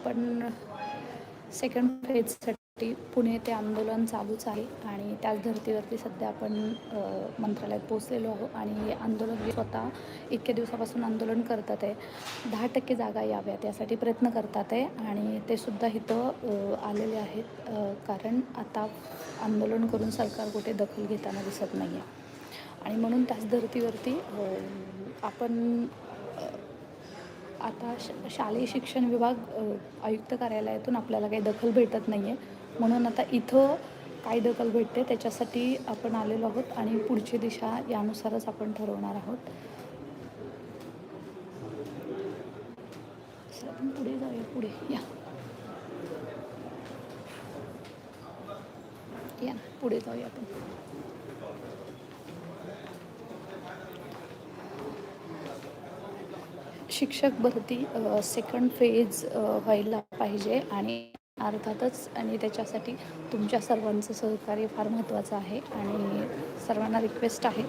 आपण सेकंड फेजसाठी पुणे ते आंदोलन चालूच आहे आणि त्याच धर्तीवरती सध्या आपण मंत्रालयात पोचलेलो आहोत आणि आंदोलन हे स्वतः इतक्या दिवसापासून आंदोलन करतात आहे दहा टक्के जागा याव्यात यासाठी प्रयत्न करतात आहे आणि ते सुद्धा इथं आलेले आहेत कारण आता आंदोलन करून सरकार कुठे दखल घेताना दिसत नाही आहे आणि म्हणून त्याच धर्तीवरती आपण आता श शालेय शिक्षण विभाग आयुक्त कार्यालयातून आपल्याला काही दखल भेटत नाही आहे म्हणून आता इथं काय दखल भेटते त्याच्यासाठी आपण आलेलो आहोत आणि पुढची दिशा यानुसारच आपण ठरवणार आहोत. सर आपण पुढे जाऊया पुढे. या. या पुढे जाऊया आपण. शिक्षक भरती सेकंड फेज व्हायला पाहिजे आणि अर्थातच आणि त्याच्यासाठी तुमच्या सर्वांचं सहकार्य फार महत्त्वाचं आहे आणि सर्वांना रिक्वेस्ट आहे.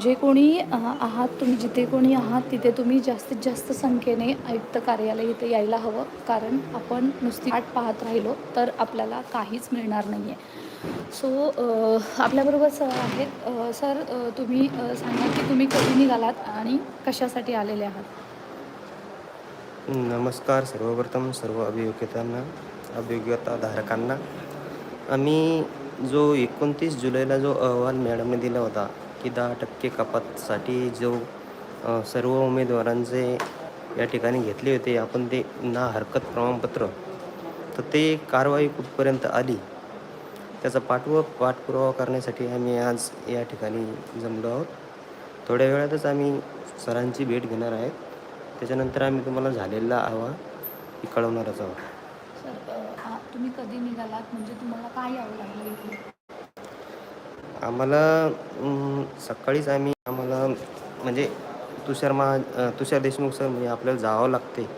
जे कोणी आहात तुम्ही जिथे कोणी आहात तिथे तुम्ही जास्तीत जास्त संख्येने आयुक्त कार्यालय इथे यायला हवं. कारण आपण नुसती वाट पाहत राहिलो तर आपल्याला काहीच मिळणार नाही आहे सो आपल्याबरोबर सर आहेत. सर तुम्ही सांगा की तुम्ही कधी निघालात आणि कशासाठी आलेले आहात? नमस्कार सर्वप्रथम सर्व अभियोग्यतांना अभियोग्यताधारकांना. आम्ही जो एकोणतीस जुलैला जो अहवाल मॅडमने दिला होता की दहा टक्के कपातसाठी जो सर्व उमेदवारांचे या ठिकाणी घेतले होते आपण ते ना हरकत प्रमाणपत्र तर ते कारवाई कुठपर्यंत आली? त्याचा पाठव पाठपुरावा करण्यासाठी आम्ही आज या ठिकाणी जमलो आहोत. थोड्या वेळातच आम्ही सरांची भेट घेणार आहेत त्याच्यानंतर आम्ही तुम्हाला झालेला हवा हे कळवणारच आहोत. सर अ, आ- तुम्ही कधी निघालात? म्हणजे तुम्हाला काय यावं लागलं इथे? आम्हाला सकाळीच आम्ही आम्हाला म्हणजे तुषार महा तुषार देशमुख सर म्हणजे आपल्याला जावं लागते.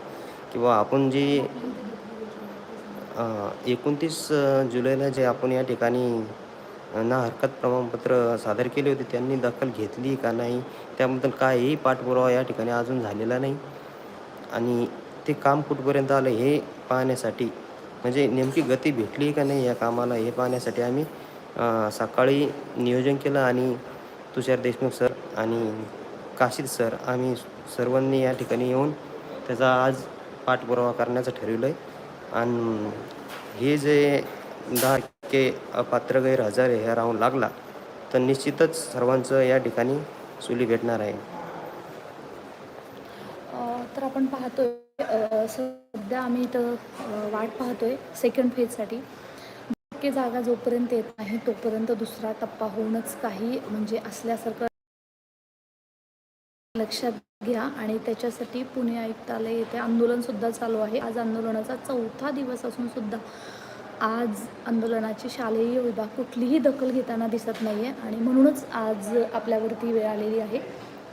किंवा आपण जी एकोणतीस जुलैला जे आपण या ठिकाणी ना हरकत प्रमाणपत्र सादर केले होते त्यांनी दखल घेतली का नाही त्याबद्दल काहीही पाठपुरावा या ठिकाणी अजून झालेला नाही. आणि ते काम कुठपर्यंत आलं हे पाहण्यासाठी म्हणजे नेमकी गती भेटली का नाही या कामाला हे पाहण्यासाठी आम्ही सकाळी नियोजन केलं आणि तुषार देशमुख सर आणि काशीद सर आम्ही सर्वांनी या ठिकाणी येऊन त्याचा आज पाठपुरावा करण्याचं ठरवलं आहे आणि हे जे दहा टक्के अपात्र गैरहजर हे राहून लागला तर निश्चितच सर्वांचं या ठिकाणी चुली भेटणार आहे. तर आपण पाहतोय सध्या आम्ही इथं वाट पाहतोय सेकंड फेजसाठी टक्के जागा जोपर्यंत येत नाही तोपर्यंत दुसरा टप्पा होऊनच काही म्हणजे असल्यासारखं लक्षात घ्या आणि त्याच्यासाठी पुणे आयुक्तालय येथे आंदोलनसुद्धा चालू आहे. आज आंदोलनाचा चौथा दिवस असून सुद्धा आज आंदोलनाची शालेय विभाग कुठलीही दखल घेताना दिसत नाही आहे आणि म्हणूनच आज आपल्यावरती वेळ आलेली आहे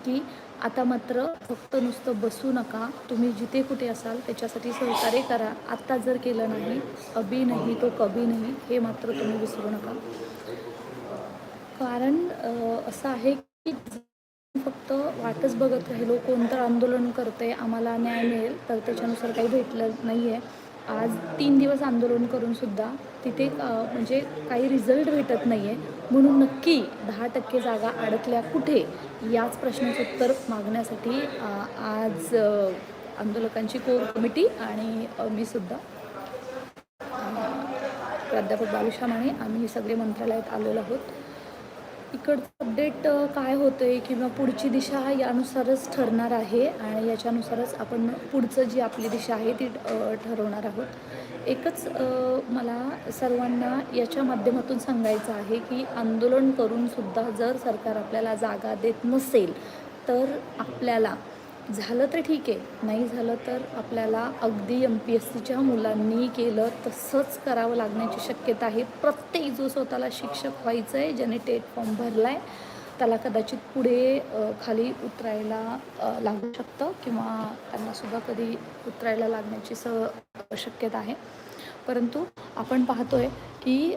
की आता मात्र फक्त नुसतं बसू नका. तुम्ही जिथे कुठे असाल त्याच्यासाठी सहकार्य करा. आत्ता जर केलं नाही अबी नाही तो कभी नाही हे मात्र तुम्ही विसरू नका. कारण असं आहे की वाटच बघत राहिलो कोणतं आंदोलन करते आम्हाला न्याय मिळेल तर त्याच्यानुसार काही भेटलं नाही आहे आज तीन दिवस आंदोलन करून सुद्धा तिथे म्हणजे काही रिझल्ट भेटत नाही आहे म्हणून नक्की दहा टक्के जागा अडकल्या कुठे? याच प्रश्नाचं उत्तर मागण्यासाठी आज आंदोलकांची कोर कमिटी आणि मी सुद्धा. प्राध्यापक बालुशा माने आम्ही सगळे मंत्रालयात आलेलो आहोत. इकडचं अपडेट काय होतं आहे किंवा पुढची दिशा यानुसारच ठरणार आहे आणि याच्यानुसारच आपण पुढचं जी आपली दिशा आहे ती ठरवणार आहोत. एकच मला सर्वांना याच्या माध्यमातून सांगायचं आहे की आंदोलन करूनसुद्धा जर सरकार आपल्याला जागा देत नसेल तर आपल्याला झालं तर ठीक आहे. नाही झालं तर आपल्याला अगदी एम पी एस सीच्या मुलांनी केलं तसंच करावं लागण्याची शक्यता आहे. प्रत्येक जो स्वतःला शिक्षक व्हायचं आहे ज्याने टेट फॉर्म भरला आहे त्याला कदाचित पुढे खाली उतरायला लागू शकतं किंवा त्यांनासुद्धा कधी उतरायला लागण्याची स शक्यता आहे. परंतु आपण पाहतो आहे की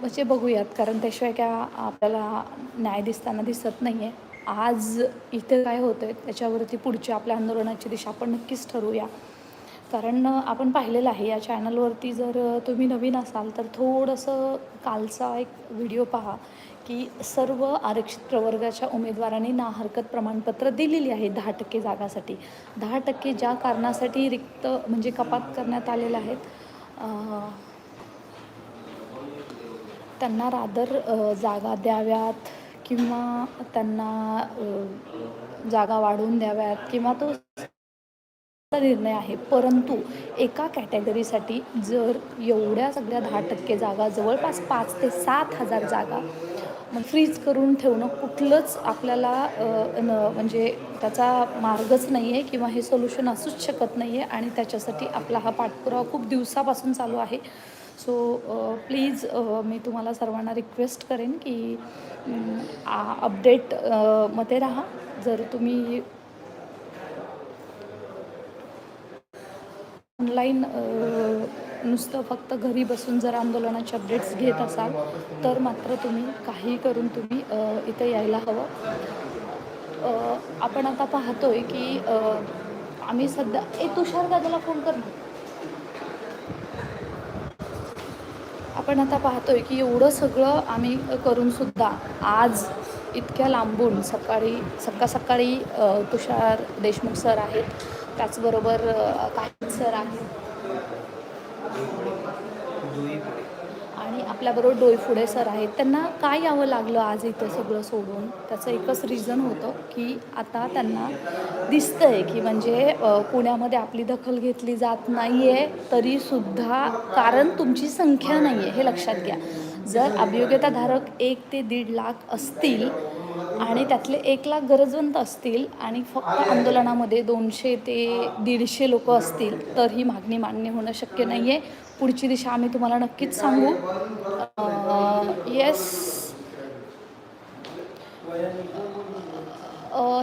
म्हणजे बघूयात. कारण त्याशिवाय काय आपल्याला न्याय दिसताना दिसत नाही आहे आज इथे काय होतं आहे त्याच्यावरती पुढच्या आपल्या आंदोलनाची दिशा आपण नक्कीच ठरवूया. कारण आपण पाहिलेलं आहे या चॅनलवरती जर तुम्ही नवीन असाल तर थोडंसं कालचा एक व्हिडिओ पहा की सर्व आरक्षित प्रवर्गाच्या उमेदवारांनी ना हरकत प्रमाणपत्र दिलेली आहे दहा टक्के जागासाठी. दहा टक्के ज्या कारणासाठी रिक्त म्हणजे कपात करण्यात आलेल्या आहेत त्यांना रादर जागा द्याव्यात. किंवा त्यांना जागा वाढवून द्याव्यात किंवा तो निर्णय आहे. परंतु एका कॅटेगरीसाठी जर एवढ्या सगळ्या दहा टक्के जागा जवळपास पाच ते सात हजार जागा मग फ्रीज करून ठेवणं कुठलंच आपल्याला न म्हणजे त्याचा मार्गच नाही आहे किंवा हे सोल्युशन असूच शकत नाही आहे आणि त्याच्यासाठी आपला हा पाठपुरावा खूप दिवसापासून चालू आहे. सो प्लीज uh, uh, मी तुम्हाला सर्वांना रिक्वेस्ट करेन की अपडेटमध्ये राहा. जर तुम्ही ऑनलाईन नुसतं फक्त घरी बसून जर आंदोलनाचे अपडेट्स घेत असाल तर मात्र तुम्ही काही करून तुम्ही इथे यायला हवं. आपण आता पाहतोय की आम्ही सध्या ए तुषार दादाला फोन कर आपण आता पाहतोय की एवढं सगळं आम्ही करून सुद्धा आज इतक्या लांबून सकाळी सकाळ सकाळी तुषार देशमुख सर आहेत. त्याचबरोबर काही सर आहेत. आपल्याबरोबर डोईफुडे सर आहेत त्यांना काय यावं लागलं आज इथं सगळं सोडून? त्याचं एकच रिझन होतं की आता त्यांना दिसतंय की म्हणजे पुण्यामध्ये आपली दखल घेतली जात नाही आहे तरीसुद्धा कारण तुमची संख्या नाही आहे हे लक्षात घ्या. जर अभियोग्यताधारक एक ते दीड लाख असतील आणि त्यातले एक लाख गरजवंत असतील आणि फक्त आंदोलनामध्ये दोनशे ते दीडशे लोक असतील तर ही मागणी मान्य होणं शक्य नाही आहे पुढची दिशा आम्ही तुम्हाला नक्कीच सांगू. येस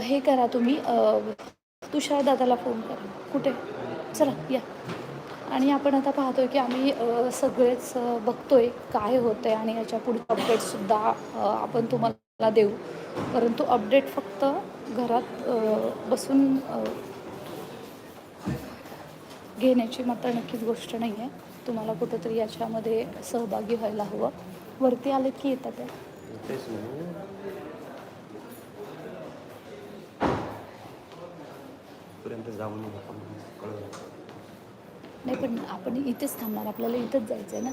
हे करा तुम्ही. तुषार दादाला फोन करा. कुठे? चला या. आणि आपण आता पाहतोय की आम्ही सगळेच बघतो बघतोय काय होतंय आणि याच्या पुढचं अपडेटसुद्धा आपण तुम्हाला देऊ. परंतु अपडेट फक्त घरात बसून घेण्याची मात्र नक्कीच गोष्ट नाही आहे तुम्हाला कुठंतरी याच्यामध्ये सहभागी व्हायला हवं. वरती आलेत की येतात नाही पण आपण इथेच थांबणार. आपल्याला इथंच जायचं आहे ना?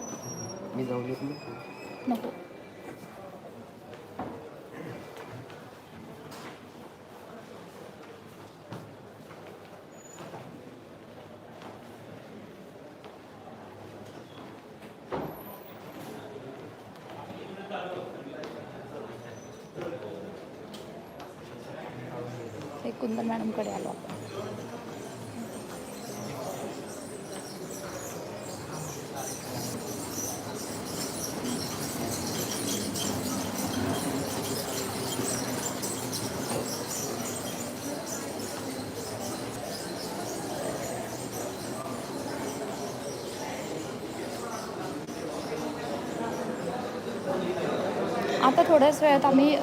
मी नाही. नको एक कुंदन मॅडमकडे आलो आपण आता थोड्याच वेळात आम्ही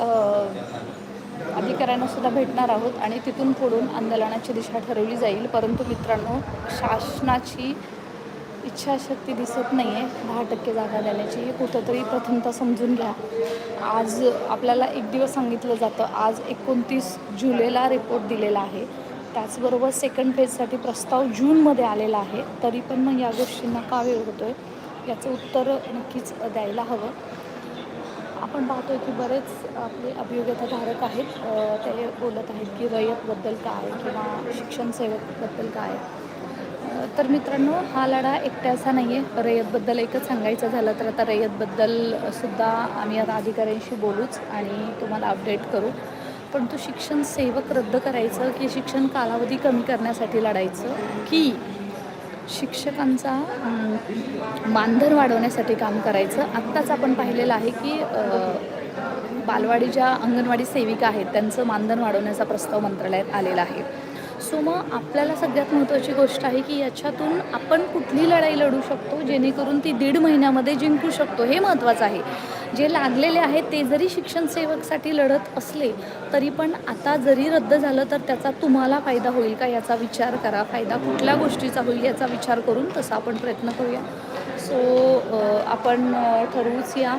अधिकाऱ्यांना सुद्धा भेटणार आहोत आणि तिथून पुढून आंदोलनाची दिशा ठरवली जाईल. परंतु मित्रांनो शासनाची इच्छाशक्ती दिसत नाही आहे दहा टक्के जागा देण्याची. हे कुठंतरी प्रथमतः समजून घ्या. आज आपल्याला एक दिवस सांगितलं जातं. आज एकोणतीस जुलैला रिपोर्ट दिलेला आहे. त्याचबरोबर सेकंड फेजसाठी प्रस्ताव जूनमध्ये आलेला आहे. तरी पण मग या गोष्टींना का वेळ होतो आहे याचं उत्तर नक्कीच द्यायला हवं. आपण पाहतोय की बरेच आपले अभियोग्यताधारक आहेत. ते बोलत आहेत की रयतबद्दल काय किंवा शिक्षण सेवकबद्दल काय. तर मित्रांनो हा लढा एकट्याचा नाही आहे रयतबद्दल एकच सांगायचं झालं तर आता रयतबद्दल सुद्धा आम्ही आता अधिकाऱ्यांशी बोलूच आणि तुम्हाला अपडेट करू. पण तो शिक्षण सेवक रद्द करायचं की शिक्षण कालावधी कमी करण्यासाठी लढायचं की शिक्षकांचा मानधन वाढवण्यासाठी काम करायचं. आत्ताच आपण पाहिलेलं आहे की बालवाडी ज्या अंगणवाडी सेविका आहेत त्यांचं मानधन वाढवण्याचा प्रस्ताव मंत्रालयात आलेला आहे. सो मग आपल्याला सगळ्यात महत्त्वाची गोष्ट आहे की याच्यातून आपण कुठली लढाई लढू शकतो जेणेकरून ती दीड महिन्यामध्ये जिंकू शकतो हे महत्त्वाचं आहे. जे लागलेले आहेत ते जरी शिक्षण सेवकसाठी लढत असले तरी पण आता जरी रद्द झालं तर त्याचा तुम्हाला फायदा होईल का याचा विचार करा. फायदा कुठल्या गोष्टीचा होईल याचा विचार करून तसा आपण प्रयत्न करूया. सो आपण ठरवूच या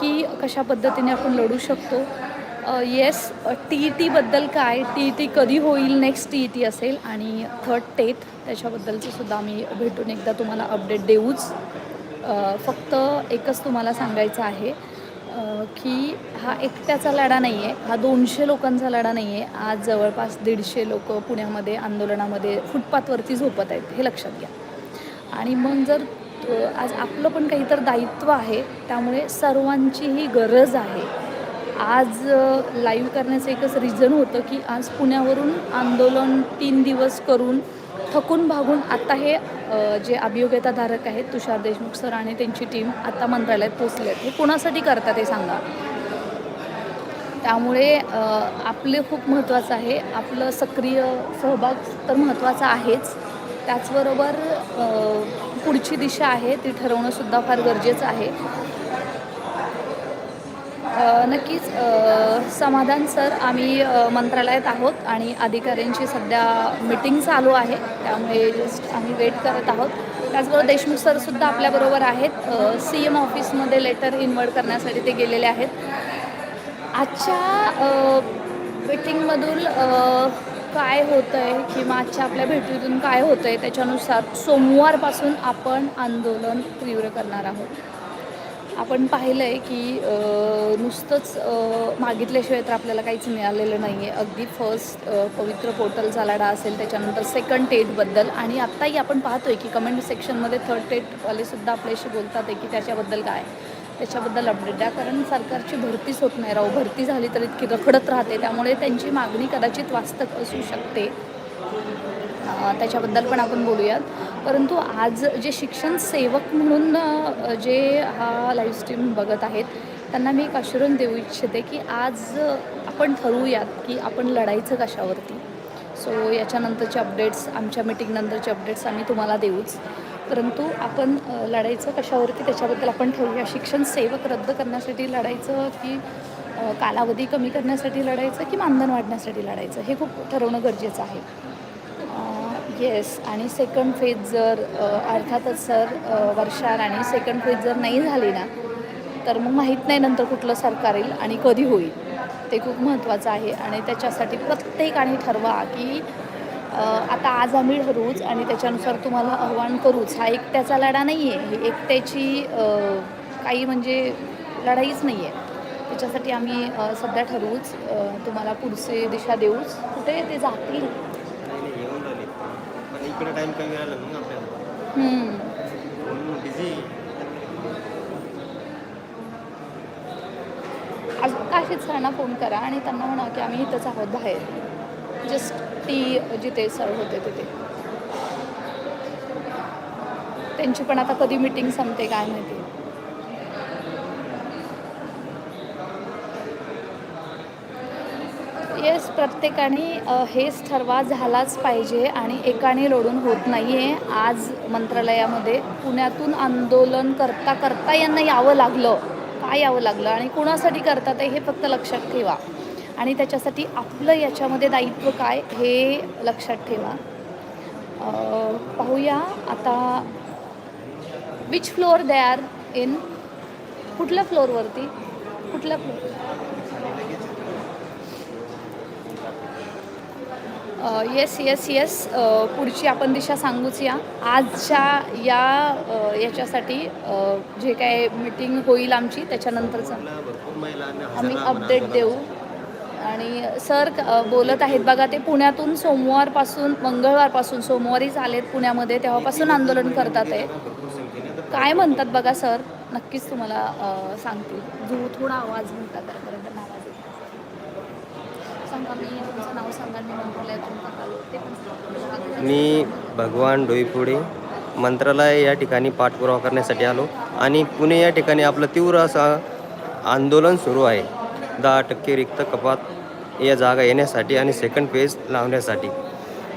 की कशा पद्धतीने आपण लढू शकतो. येस टी ई टीबद्दल काय? टी ई टी कधी होईल? नेक्स्ट टी ई टी असेल. आणि थर्ड टेथ त्याच्याबद्दलचं सुद्धा आम्ही भेटून एकदा तुम्हाला अपडेट देऊच. फक्त एकच तुम्हाला सांगायचं आहे की हा एकट्याचा लढा नाही आहे हा दोनशे लोकांचा लढा नाही आहे आज जवळपास दीडशे लोक पुण्यामध्ये आंदोलनामध्ये फुटपाथवरती झोपत आहेत हे लक्षात घ्या. आणि मग जर आज आपलं पण काहीतरी दायित्व आहे त्यामुळे सर्वांचीही गरज आहे. आज लाईव्ह करण्याचं एकच रिझन होतं की आज पुण्यावरून आंदोलन तीन दिवस करून थकून भागून आत्ता हे जे अभियोग्यताधारक आहेत तुषार देशमुख सर आणि त्यांची टीम आत्ता मंत्रालयात पोचले आहेत. हे कोणासाठी करतात हे सांगा? त्यामुळे आपले खूप महत्त्वाचं आहे. आपलं सक्रिय सहभाग तर महत्त्वाचा आहेच. त्याचबरोबर पुढची दिशा आहे ती ठरवणंसुद्धा फार गरजेचं आहे. नक्कीच समाधान सर आम्ही मंत्रालयात आहोत आणि अधिकाऱ्यांची सध्या मीटिंग चालू आहे. त्यामुळे जस्ट आम्ही वेट करत आहोत. त्याचबरोबर देशमुख सरसुद्धा आपल्याबरोबर आहेत. सी एम ऑफिसमध्ये लेटर इन्वर्ट करण्यासाठी ते गेलेले आहेत. आजच्या मीटिंगमधून काय होतं आहे किंवा आजच्या आपल्या भेटीतून काय होतं आहे त्याच्यानुसार सोमवारपासून आपण आंदोलन तीव्र करणार आहोत. आपण पाहिलं आहे की नुसतंच मागितल्याशिवाय तर आपल्याला काहीच मिळालेलं नाही आहे अगदी फर्स्ट पवित्र पोर्टलचा लढा असेल त्याच्यानंतर सेकंड टेटबद्दल आणि आत्ताही आपण पाहतोय की कमेंट सेक्शनमध्ये थर्ड टेटवालेसुद्धा आपल्याशी बोलतात आहे की त्याच्याबद्दल काय त्याच्याबद्दल अपडेट द्या. कारण सरकारची भरतीच होत नाही राहू भरती झाली तर इतकी रखडत राहते. त्यामुळे त्यांची मागणी कदाचित वास्तव असू शकते. त्याच्याबद्दल पण आपण बोलूयात. परंतु आज जे शिक्षण सेवक म्हणून जे हा लाईव्ह स्ट्रीम बघत आहेत त्यांना मी एक आश्वासन देऊ इच्छिते की आज आपण ठरवूयात की आपण लढायचं कशावरती. सो याच्यानंतरचे अपडेट्स आमच्या मीटिंगनंतरचे अपडेट्स आम्ही तुम्हाला देऊच. परंतु आपण लढायचं कशावरती त्याच्याबद्दल आपण ठरवूया. शिक्षण सेवक रद्द करण्यासाठी लढायचं की कालावधी कमी करण्यासाठी लढायचं की मानधन वाढण्यासाठी लढायचं? हे खूप ठरवणं गरजेचं आहे. येस आणि सेकंड फेज जर अर्थातच सर वर्षा आणि सेकंड फेज जर नाही झाली ना तर मग माहीत नाही नंतर कुठलं सरकार येईल आणि कधी होईल. ते खूप महत्त्वाचं आहे आणि त्याच्यासाठी प्रत्येकाने ठरवा की आता आज आम्ही ठरवूच आणि त्याच्यानुसार तुम्हाला आव्हान करूच. हा एकट्याचा लढा नाही आहे ही एकट्याची काही म्हणजे लढाईच नाही आहे त्याच्यासाठी आम्ही सध्या ठरवूच तुम्हाला पुढचे दिशा देऊच. कुठे ते जातील नाही नाही येऊन राहिले पण इकडे टाईम कमी मग आपल्याला. हम्म. म्हणून बिझी सरांना फोन करा आणि त्यांना म्हणा की आम्ही इथंच आहोत बाहेर. जस्ट ती जिथे सर होते तिथे. त्यांची पण आता कधी मिटिंग संपते काय माहिती येस प्रत्येकाने हेच ठरवा झालाच पाहिजे आणि एकाने लढून होत नाही आहे आज मंत्रालयामध्ये पुण्यातून आंदोलन करता करता यांना यावं लागलं. काय यावं लागलं आणि कोणासाठी करतात हे फक्त लक्षात ठेवा. आणि त्याच्यासाठी आपलं याच्यामध्ये दायित्व काय हे लक्षात ठेवा. पाहूया आता which floor they are in कुठल्या फ्लोअरवरती कुठल्या फ्लोअर येस येस येस पुढची आपण दिशा सांगूच या. आजच्या या याच्यासाठी जे काय मीटिंग होईल आमची त्याच्यानंतरचं आम्ही अपडेट देऊ. आणि सर बोलत आहेत बघा ते पुण्यातून सोमवारपासून मंगळवारपासून सोमवारीच आलेत पुण्यामध्ये तेव्हापासून आंदोलन करतात आहे काय म्हणतात बघा सर नक्कीच तुम्हाला सांगतील. थोडा आवाज म्हणतात करा कारण त्यांना आवाज येत नसेल. सांगा मी तुमचं नाव सांगा मी मंत्रालयातून का आलो ते पण सांगा. मी भगवान डोईपुडे मंत्रालय या ठिकाणी पाठपुरावा करण्यासाठी आलो आणि पुणे या ठिकाणी आपलं तीव्र असं आंदोलन सुरू आहे. दहा टक्के रिक्त कपात या जागा येण्यासाठी आणि सेकंड फेज लावण्यासाठी.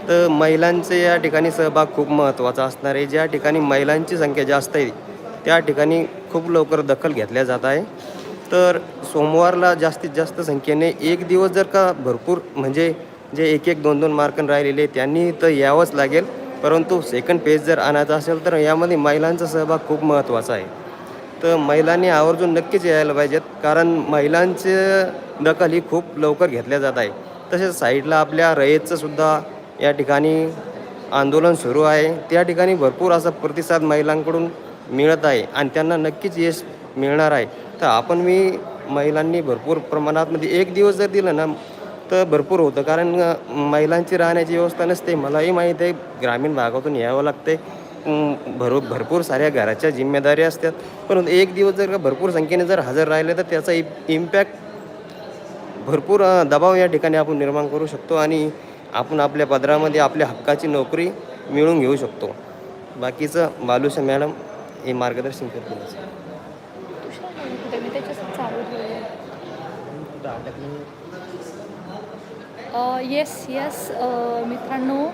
तर महिलांचे या ठिकाणी सहभाग खूप महत्त्वाचा असणार आहे. ज्या ठिकाणी महिलांची संख्या जास्त आहे त्या ठिकाणी खूप लवकर दखल घेतल्या जात आहे. तर सोमवारला जास्तीत जास्त संख्येने एक दिवस जर का भरपूर म्हणजे जे एक एक दोन दोन मार्कन राहिलेले त्यांनी तर यावंच लागेल. परंतु सेकंड पेज जर आणायचा असेल तर यामध्ये महिलांचा सहभाग खूप महत्त्वाचा आहे. तर महिलांनी आवर्जून नक्कीच यायला पाहिजेत कारण महिलांचे दखल ही खूप लवकर घेतल्या जात आहे. तसेच साईडला आपल्या रयतचंसुद्धा या ठिकाणी आंदोलन सुरू आहे. त्या ठिकाणी भरपूर असा प्रतिसाद महिलांकडून मिळत आहे आणि त्यांना नक्कीच यश मिळणार आहे. तर आपण मी महिलांनी भरपूर प्रमाणात म्हणजे एक दिवस जर दिलं ना तर भरपूर होतं. कारण महिलांची राहण्याची व्यवस्था नसते. मलाही माहीत आहे ग्रामीण भागातून यावं लागते अं, भर भरपूर साऱ्या घराच्या जिम्मेदारी असतात. परंतु एक दिवस जर का भरपूर संख्येने जर हजर राहिले तर त्याचा इ इम्पॅक्ट भरपूर दबाव या ठिकाणी आपण निर्माण करू शकतो आणि आपण आपल्या पदरामध्ये आपल्या हक्काची नोकरी मिळवून घेऊ शकतो. बाकीचं बालुशा मॅडम हे मार्गदर्शन करतील तुषार आहे कुठे मी त्याच्यासाठी चालू ठेवलं येस येस मित्रांनो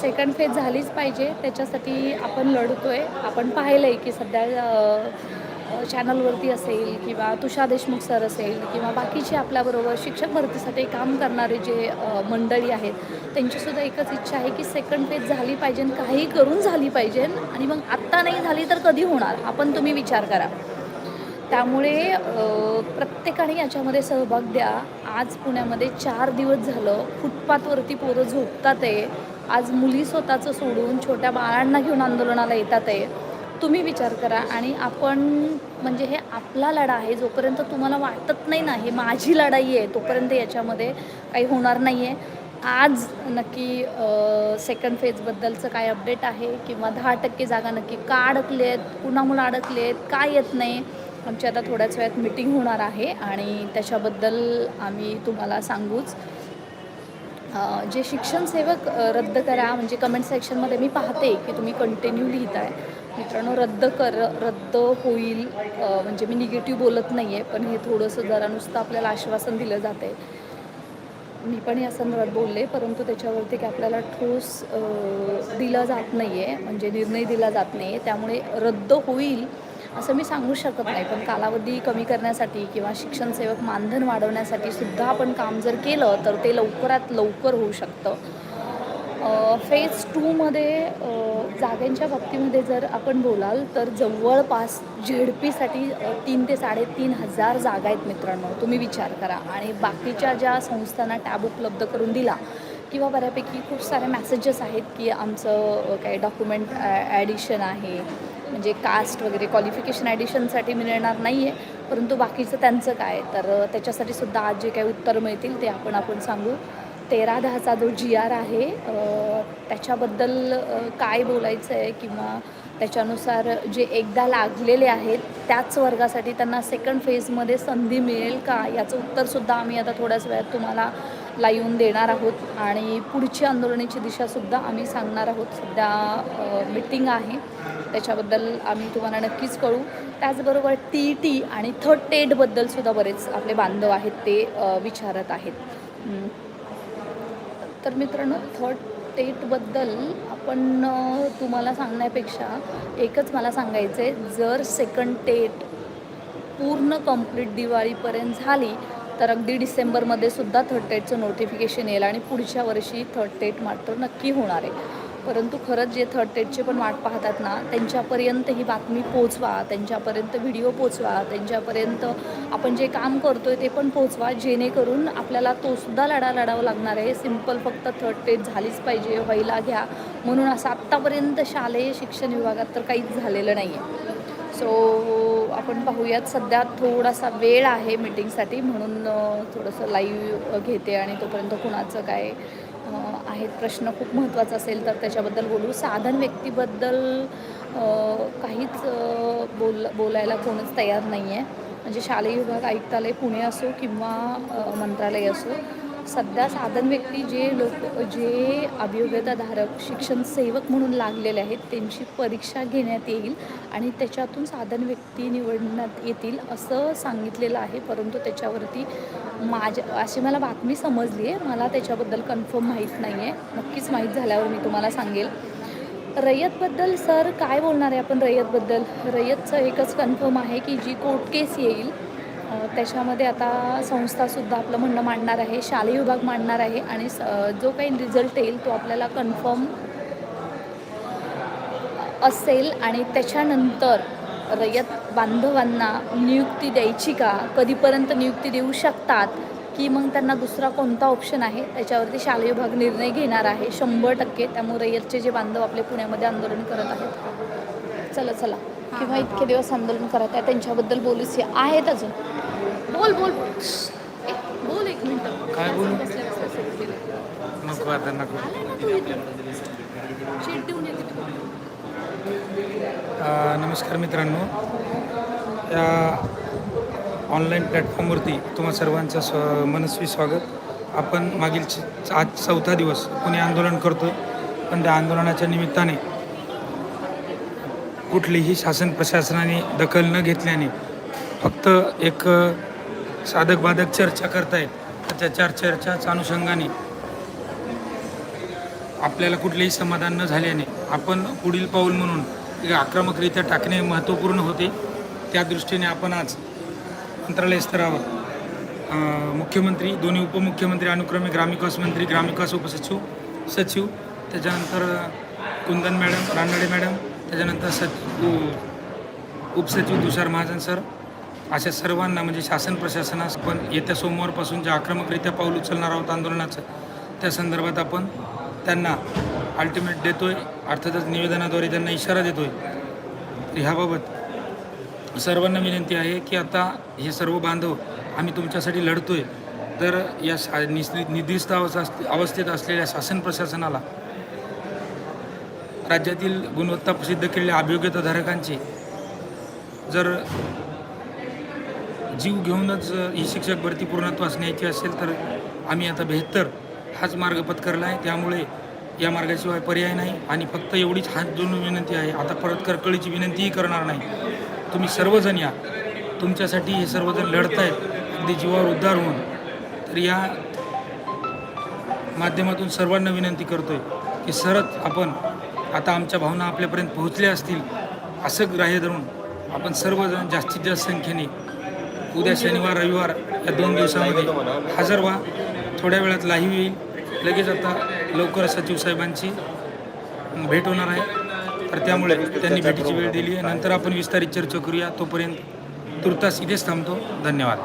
सेकंड फेज झालीच पाहिजे. त्याच्यासाठी आपण लढतो आहे आपण पाहिलं आहे की सध्या चॅनलवरती असेल किंवा तुषार देशमुख सर असेल किंवा बाकीचे आपल्याबरोबर शिक्षक भरतीसाठी काम करणारे जे मंडळी आहेत त्यांचीसुद्धा एकच इच्छा आहे की सेकंड फेज झाली पाहिजे आणि काही करून झाली पाहिजे. आणि मग आत्ता नाही झाली तर कधी होणार? आपण तुम्ही विचार करा. त्यामुळे प्रत्येकाने याच्यामध्ये सहभाग द्या. आज पुण्यामध्ये चार दिवस झालं फुटपाथवरती पोरं झोपतात आहे. आज मुली स्वतःचं सोडून छोट्या बाळांना घेऊन आंदोलनाला येतात आहे. तुम्ही विचार करा आणि आपण म्हणजे हे आपला लढा आहे जोपर्यंत तुम्हाला वाटत नाही ना हे माझी लढाई आहे तोपर्यंत याच्यामध्ये काही होणार नाही आहे. आज नक्की सेकंड फेजबद्दलचं काय अपडेट आहे? किंवा दहा टक्के जागा नक्की का अडकले आहेत? कुणामुळं अडकले आहेत? का येत नाही? आमची आता थोड्याच वेळात मिटिंग होणार आहे आणि त्याच्याबद्दल आम्ही तुम्हाला सांगूच. जे शिक्षण सेवक रद्द करा म्हणजे कमेंट सेक्शनमध्ये मी पाहते की तुम्ही कंटिन्यू लिहित आहे मित्रांनो रद्द कर रद्द होईल म्हणजे मी निगेटिव्ह बोलत नाही आहे पण हे थोडंसं जरा नुसतं आपल्याला आश्वासन दिलं जातं आहे मी पण या संदर्भात बोलले परंतु त्याच्यावरती की आपल्याला ठोस दिला जात नाही आहे म्हणजे निर्णय दिला जात नाही आहे त्यामुळे रद्द होईल असं मी सांगू शकत नाही. पण कालावधी कमी करण्यासाठी किंवा शिक्षण सेवक मानधन वाढवण्यासाठी सुद्धा आपण काम जर केलं तर ते लवकरात लवकर होऊ शकतं. फेज टूमध्ये जागांच्या बाबतीमध्ये जर आपण बोलाल तर जवळपास झेडपीसाठी तीन ते साडेतीन हजार जागा आहेत मित्रांनो. तुम्ही विचार करा. आणि बाकीच्या ज्या संस्थांना टॅब उपलब्ध करून दिला किंवा बऱ्यापैकी खूप सारे मॅसेजेस आहेत की आमचं काही डॉक्युमेंट ॲडिशन आहे. म्हणजे कास्ट वगैरे क्वालिफिकेशन ॲडिशनसाठी मिळणार नाही आहे परंतु बाकीचं त्यांचं काय तर त्याच्यासाठी सुद्धा आज जे काही उत्तर मिळतील ते आपण आपण सांगू. तेरा दहाचा जो जी आर आहे त्याच्याबद्दल काय बोलायचं आहे किंवा त्याच्यानुसार जे एकदा लागलेले आहेत त्याच वर्गासाठी त्यांना सेकंड फेजमध्ये संधी मिळेल का? याचं उत्तरसुद्धा आम्ही आता थोड्याच वेळात तुम्हाला लावून देणार आहोत. आणि पुढची आंदोलनाची दिशासुद्धा आम्ही सांगणार आहोत. सध्या मिटिंग आहे. त्याच्याबद्दल आम्ही तुम्हाला नक्कीच कळू. त्याचबरोबर टी ई टी आणि थर्ड टेटबद्दलसुद्धा बरेच आपले बांधव आहेत ते विचारत आहेत. तर मित्रांनो थर्ड टेटबद्दल आपण तुम्हाला सांगण्यापेक्षा एकच मला सांगायचं आहे जर सेकंड टेट पूर्ण कंप्लीट दिवाळीपर्यंत झाली तर अगदी डिसेंबरमध्ये सुद्धा थर्ड टेटचं नोटिफिकेशन येईल आणि पुढच्या वर्षी थर्ड टेट मात्र नक्की होणार आहे. परंतु खरंच जे थर्ड टेटचे पण वाट पाहतात ना त्यांच्यापर्यंत ही बातमी पोचवा त्यांच्यापर्यंत व्हिडिओ पोचवा त्यांच्यापर्यंत आपण जे काम करतोय ते पण पोचवा जेणेकरून आपल्याला तोसुद्धा लढा लढावा लागणार आहे. सिंपल फक्त थर्ड टेट झालीच पाहिजे व्हायला घ्या. म्हणून असं आत्तापर्यंत शालेय शिक्षण विभागात तर काहीच झालेलं नाही आहे सो आपण पाहूयात सध्या थोडासा वेळ आहे मीटिंगसाठी म्हणून थोडंसं लाईव्ह घेते आणि तोपर्यंत कुणाचं काय आहेत प्रश्न खूप महत्त्वाचा असेल तर त्याच्याबद्दल बोलू. साधन व्यक्तीबद्दल काहीच बोल बोलायला कोणच तयार नाही आहे म्हणजे शालेय विभाग आयुक्तालय पुणे असो किंवा मंत्रालय असो. सध्या साधन व्यक्ती जे लोक जे अभियोग्यताधारक शिक्षण सेवक म्हणून लागलेले आहेत त्यांची परीक्षा घेण्यात येईल आणि त्याच्यातून साधन व्यक्ती निवडण्यात येतील असं सांगितलेलं आहे. परंतु त्याच्यावरती माझ्या अशी मला बातमी समजली आहे. मला त्याच्याबद्दल कन्फर्म माहीत नाही आहे. नक्कीच माहीत झाल्यावर मी तुम्हाला सांगेल. रयतबद्दल सर काय बोलणार आहे आपण रयतबद्दल? रयतचं एकच कन्फर्म आहे की जी कोर्ट केस येईल त्याच्यामध्ये आता संस्थासुद्धा आपलं म्हणणं मांडणार आहे शालेय विभाग मांडणार आहे आणि स- जो काही रिझल्ट येईल तो आपल्याला कन्फर्म असेल आणि त्याच्यानंतर रयत बांधवांना नियुक्ती द्यायची का कधीपर्यंत नियुक्ती देऊ शकतात की मग त्यांना दुसरा कोणता ऑप्शन आहे त्याच्यावरती शालेय विभाग निर्णय घेणार आहे शंभर टक्के त्यामुळे रयतचे जे बांधव आपले पुण्यामध्ये आंदोलन करत आहेत. चला चला. किंवा इतके दिवस आंदोलन करत आहे त्यांच्याबद्दल बोलूच आहेत अजून. बोल बोल. बोल एक मिनटं. नमस्कार मित्रांनो. या ऑनलाईन प्लॅटफॉर्मवरती तुम्हा सर्वांचं स्व मनस्वी स्वागत. आपण मागील आज चौथा दिवस पुणे आंदोलन करतोय. पण त्या आंदोलनाच्या निमित्ताने कुठलीही शासन प्रशासनाने दखल न घेतल्याने फक्त एक साधक बाधक चर्चा करतायत त्या चार चर्चाच्या अनुषंगाने आपल्याला कुठलेही समाधान न झाल्याने आपण पुढील पाऊल म्हणून आक्रमकरित्या टाकणे महत्त्वपूर्ण होते. त्या दृष्टीने आपण आज मंत्रालय स्तरावर मुख्यमंत्री दोन्ही उपमुख्यमंत्री अनुक्रमे ग्रामविकास मंत्री ग्रामविकास उपसचिव सचिव त्याच्यानंतर कुंदन मॅडम रानडे मॅडम त्याच्यानंतर सच उ- उपसचिव तुषार महाजन सर अशा सर्वांना म्हणजे शासन प्रशासनास पण येत्या सोमवारपासून जे आक्रमकरित्या पाऊल उचलणार आहोत आंदोलनाचं त्या संदर्भात आपण त्यांना अल्टिमेट देतोय अर्थातच निवेदनाद्वारे त्यांना इशारा देतोय. आहे ह्याबाबत सर्वांना विनंती आहे की आता हे सर्व बांधव आम्ही तुमच्यासाठी लढतोय. तर या शा निस निदिस्त अवस्था अवस्थेत असलेल्या शासन प्रशासनाला राज्यातील गुणवत्ता प्रसिद्ध केलेल्या अभियोग्यताधारकांची जर जीव घेऊनच ही शिक्षक भरती पूर्णत्वास न्यायची असेल तर आम्ही आता बेहत्तर हाच मार्ग पत्करला आहे. त्यामुळे या मार्गाशिवाय पर्याय नाही आणि फक्त एवढीच हात जोडून विनंती आहे. आता परत करकळीची विनंतीही करणार नाही. तुम्ही सर्वजण या. तुमच्यासाठी हे सर्वजण लढतायत. अगदी जीवावर उद्धार होऊन. तर या माध्यमातून सर्वांना विनंती करतोय की सरच आपण आता आमच्या भावना आपल्यापर्यंत पोहोचल्या असतील असं ग्राह्य धरून आपण सर्वजण जास्तीत जास्त संख्येने उद्या शनिवार रविवार या दोन दिवसामध्ये हजर व्हा. थोड्या वेळात लाईव्ह येईल. लगेच आता लवकर सचिव साहेबांची भेट होणार आहे. तर त्यामुळे त्यांनी भेटीची वेळ दिली आहे. नंतर आपण विस्तारित चर्चा करूया. तोपर्यंत तुर्तास इथेच थांबतो. धन्यवाद.